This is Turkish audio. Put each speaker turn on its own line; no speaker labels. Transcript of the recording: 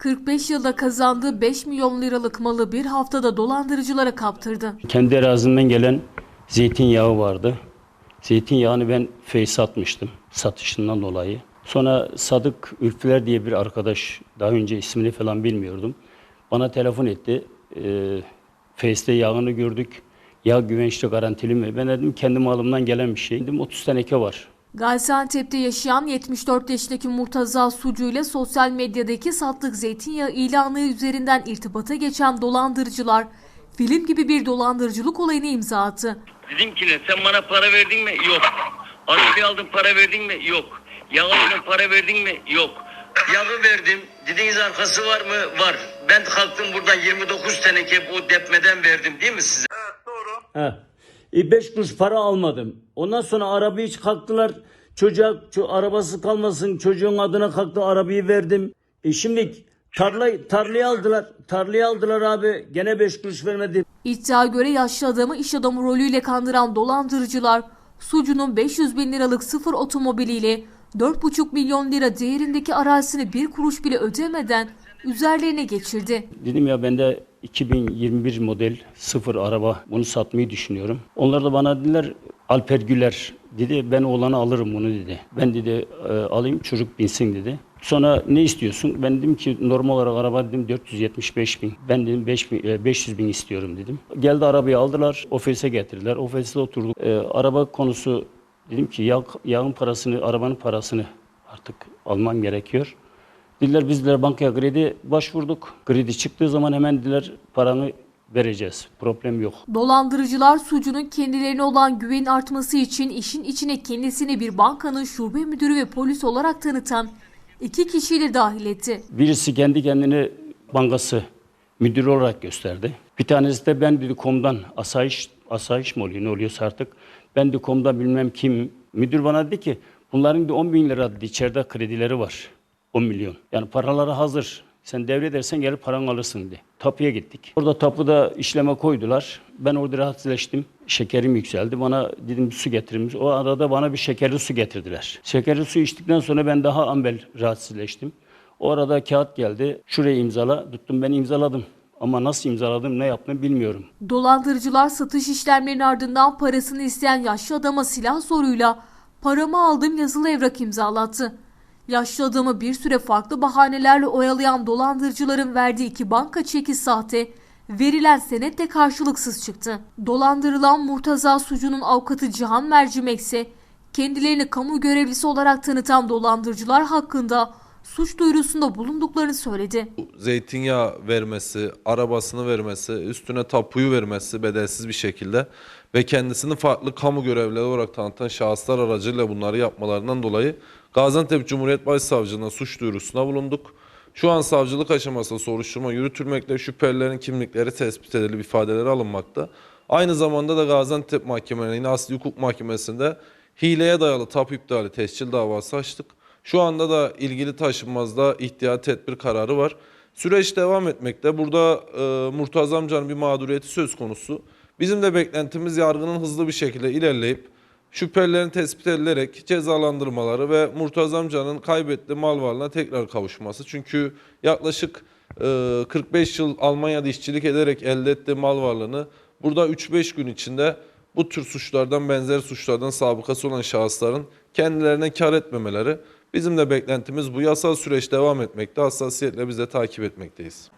45 yılda kazandığı 5 milyon liralık malı bir haftada dolandırıcılara kaptırdı.
Kendi arazimden gelen zeytinyağı vardı. Zeytinyağını ben face atmıştım satışından dolayı. Sonra Sadık Ülfüler diye bir arkadaş, daha önce ismini falan bilmiyordum. Bana telefon etti. Ee, Face'te yağını gördük. Yağ güvençli garantili mi? Ben dedim kendi malımdan gelen bir şey. Dedim 30 teneke var.
Gaziantep'te yaşayan 74 yaşındaki Murtaza Sucu ile sosyal medyadaki sattık zeytinyağı ilanı üzerinden irtibata geçen dolandırıcılar film gibi bir dolandırıcılık olayına imza attı.
Dedim ki ne sen bana para verdin mi? Yok. Arabayı aldın para verdin mi? Yok. Yağı aldın para verdin mi? Yok. Yağı verdim. Dediğiniz arkası var mı? Var. Ben kalktım buradan 29 teneke o depmeden verdim değil mi size?
He. E, beş kuruş para almadım. Ondan sonra arabayı hiç kalktılar. Çocuğa ço- arabası kalmasın çocuğun adına kalktı arabayı verdim. E şimdi tarla tarlayı aldılar. Tarlayı aldılar abi. Gene beş kuruş vermedi.
İddia göre yaşlı adamı iş adamı rolüyle kandıran dolandırıcılar Sucu'nun 500 bin liralık sıfır otomobiliyle 4,5 milyon lira değerindeki arazisini bir kuruş bile ödemeden üzerlerine geçirdi.
Dedim ya bende 2021 model sıfır araba bunu satmayı düşünüyorum. Onlar da bana dediler Alper Güler dedi ben oğlanı alırım bunu dedi. Ben dedi "e, alayım çocuk binsin dedi. Sonra ne istiyorsun? Ben dedim ki normal olarak araba dedim 475 bin. Ben dedim 5 bin, e, 500 bin istiyorum dedim. Geldi arabayı aldılar ofise getirdiler. Ofiste oturduk. E, araba konusu dedim ki yağ, yağın parasını arabanın parasını artık almam gerekiyor. Dediler biz dediler bankaya kredi başvurduk. Kredi çıktığı zaman hemen dediler paranı vereceğiz. Problem yok.
Dolandırıcılar sucunun kendilerine olan güvenin artması için işin içine kendisini bir bankanın şube müdürü ve polis olarak tanıtan iki kişiyi de dahil etti.
Birisi kendi kendini bankası müdürü olarak gösterdi. Bir tanesi de ben dedi komdan asayiş, asayiş mi oluyor ne oluyorsa artık. Ben de komdan bilmem kim. Müdür bana dedi ki bunların da 10 bin lira dedi, içeride kredileri var. 10 milyon. Yani paraları hazır. Sen devredersen gelip paranı alırsın dedi. Tapuya gittik. Orada tapuda işleme koydular. Ben orada rahatsızlaştım. Şekerim yükseldi. Bana dedim su getirin. O arada bana bir şekerli su getirdiler. Şekerli su içtikten sonra ben daha ambel rahatsızlaştım. O arada kağıt geldi. Şuraya imzala. Tuttum ben imzaladım. Ama nasıl imzaladım ne yaptım bilmiyorum.
Dolandırıcılar satış işlemlerinin ardından parasını isteyen yaşlı adama silah soruyla paramı aldım yazılı evrak imzalattı. Yaşlı adamı bir süre farklı bahanelerle oyalayan dolandırıcıların verdiği iki banka çeki sahte, verilen senet de karşılıksız çıktı. Dolandırılan Murtaza Sucu'nun avukatı Cihan Mercimek ise kendilerini kamu görevlisi olarak tanıtan dolandırıcılar hakkında suç duyurusunda bulunduklarını söyledi.
zeytinyağı vermesi, arabasını vermesi, üstüne tapuyu vermesi bedelsiz bir şekilde ve kendisini farklı kamu görevlileri olarak tanıtan şahıslar aracıyla bunları yapmalarından dolayı Gaziantep Cumhuriyet Başsavcılığına suç duyurusuna bulunduk. Şu an savcılık aşamasında soruşturma yürütülmekte, şüphelilerin kimlikleri tespit edilip ifadeleri alınmakta. Aynı zamanda da Gaziantep Mahkemelerine yine Asli Hukuk Mahkemesi'nde hileye dayalı tapu iptali tescil davası açtık. Şu anda da ilgili taşınmazda ihtiyat tedbir kararı var. Süreç devam etmekte. Burada e, Murtaza amcanın bir mağduriyeti söz konusu. Bizim de beklentimiz yargının hızlı bir şekilde ilerleyip şüphelilerin tespit edilerek cezalandırmaları ve Murtaza amcanın kaybettiği mal varlığına tekrar kavuşması. Çünkü yaklaşık e, 45 yıl Almanya'da işçilik ederek elde ettiği mal varlığını burada 3-5 gün içinde bu tür suçlardan benzer suçlardan sabıkası olan şahısların kendilerine kar etmemeleri. Bizim de beklentimiz bu yasal süreç devam etmekte. Hassasiyetle biz de takip etmekteyiz.